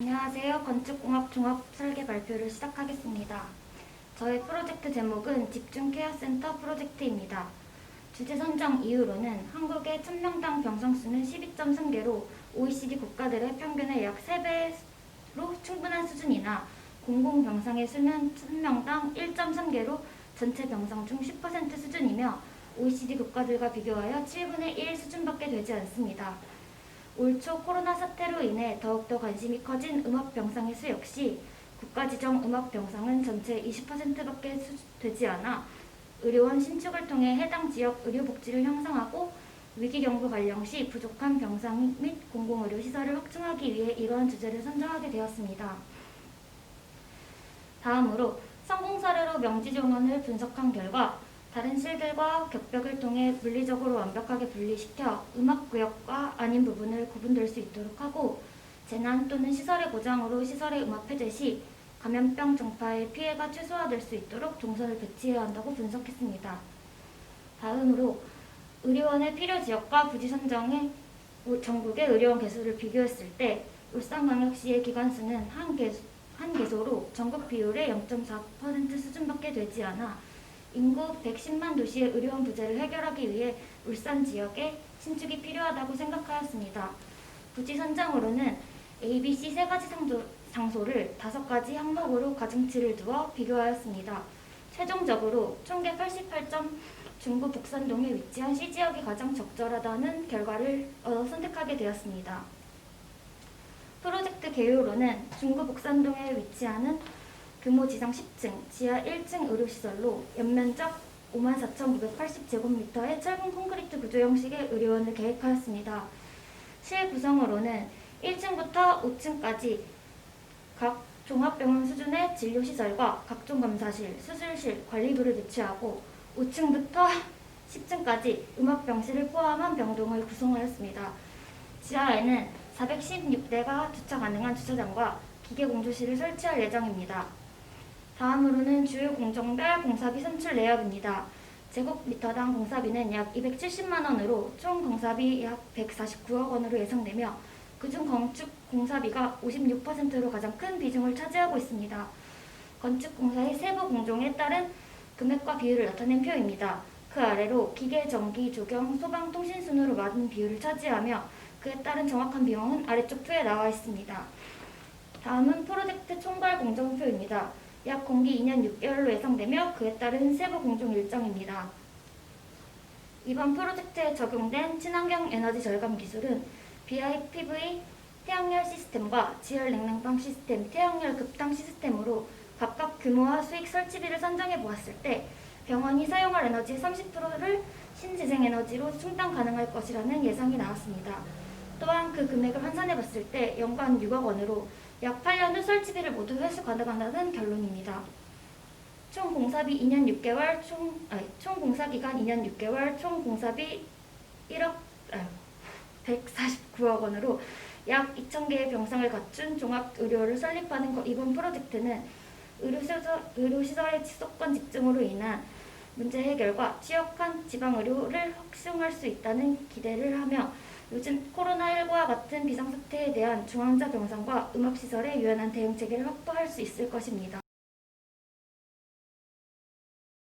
안녕하세요. 건축공학 종합 설계 발표를 시작하겠습니다. 저의 프로젝트 제목은 집중 케어 센터 프로젝트입니다. 주제 선정 이유로는 한국의 1000명당 병상 수는 12.3개로 OECD 국가들의 평균의 약 3배로 충분한 수준이나 공공 병상의 수는 1000명당 1.3개로 전체 병상 중 10% 수준이며 OECD 국가들과 비교하여 7분의 1 수준밖에 되지 않습니다. 올 초 코로나 사태로 인해 더욱더 관심이 커진 음압병상의 수 역시 국가 지정 음압병상은 전체 20%밖에 수, 되지 않아 의료원 신축을 통해 해당 지역 의료복지를 형성하고 위기경보 발령 시 부족한 병상 및 공공의료 시설을 확충하기 위해 이러한 주제를 선정하게 되었습니다. 다음으로 성공 사례로 명지 정원을 분석한 결과 다른 실들과 격벽을 통해 물리적으로 완벽하게 분리시켜 음압구역과 아닌 부분을 구분될 수 있도록 하고 재난 또는 시설의 고장으로 시설의 음압 해제 시 감염병 전파의 피해가 최소화될 수 있도록 동선을 배치해야 한다고 분석했습니다. 다음으로 의료원의 필요 지역과 부지 선정의 우- 전국의 의료원 개수를 비교했을 때 울산광역시의 기관 수는 한 개수, 한 개소로 전국 비율의 0.4% 수준밖에 되지 않아 인구 110만 도시의 의료원 부재를 해결하기 위해 울산 지역에 신축이 필요하다고 생각하였습니다. 부지 선정으로는 A, B, C 세 가지 장소, 장소를 다섯 가지 항목으로 가중치를 두어 비교하였습니다. 최종적으로 총계 88점 중구 북산동에 위치한 C 지역이 가장 적절하다는 결과를 어, 선택하게 되었습니다. 프로젝트 개요로는 중구 북산동에 위치하는 규모 지상 10층, 지하 1층 의료시설로 연면적 54,980제곱미터의 철근 콘크리트 구조 형식의 의료원을 계획하였습니다. 실 구성으로는 1층부터 5층까지 각 종합병원 수준의 진료시설과 각종 검사실, 수술실, 관리부를 배치하고 5층부터 10층까지 음압병실을 포함한 병동을 구성하였습니다. 지하에는 416대가 주차 가능한 주차장과 기계 공조실을 설치할 예정입니다. 다음으로는 주요 공정별 공사비 선출 내역입니다. 제곱미터당 공사비는 약 270만 원으로 총 공사비 약 149억 원으로 예상되며 그중 건축 공사비가 56%로 가장 큰 비중을 차지하고 있습니다. 건축 공사의 세부 공정에 따른 금액과 비율을 나타낸 표입니다. 그 아래로 기계, 전기, 조경, 소방, 통신 순으로 맞은 비율을 차지하며 그에 따른 정확한 비용은 아래쪽 표에 나와 있습니다. 다음은 프로젝트 총괄 공정표입니다. 약 공기 2년 6개월로 예상되며 그에 따른 세부 공정 일정입니다. 이번 프로젝트에 적용된 친환경 에너지 절감 기술은 BIPV 태양열 시스템과 지열 냉난방 시스템, 태양열 급당 시스템으로 각각 규모와 수익 설치비를 선정해 보았을 때 병원이 사용할 에너지의 30%를 신재생 에너지로 충당 가능할 것이라는 예상이 나왔습니다. 또한 그 금액을 환산해 봤을 때 연간 6억 원으로 약 8년 후 설치비를 모두 회수 가능하다는 결론입니다. 총 공사비 2년 6개월, 총, 아니, 총 공사 기간 2년 6개월, 총 공사비 1억, 아, 149억 원으로 약 2,000개의 병상을 갖춘 종합의료를 설립하는 거- 이번 프로젝트는 의료시설, 의료시설의 지속권 집중으로 인한 문제 해결과 취약한 지방의료를 확충할 수 있다는 기대를 하며 요즘 코로나19와 같은 비상사태에 대한 중환자 병상과 음압시설의 유연한 대응 체계를 확보할 수 있을 것입니다.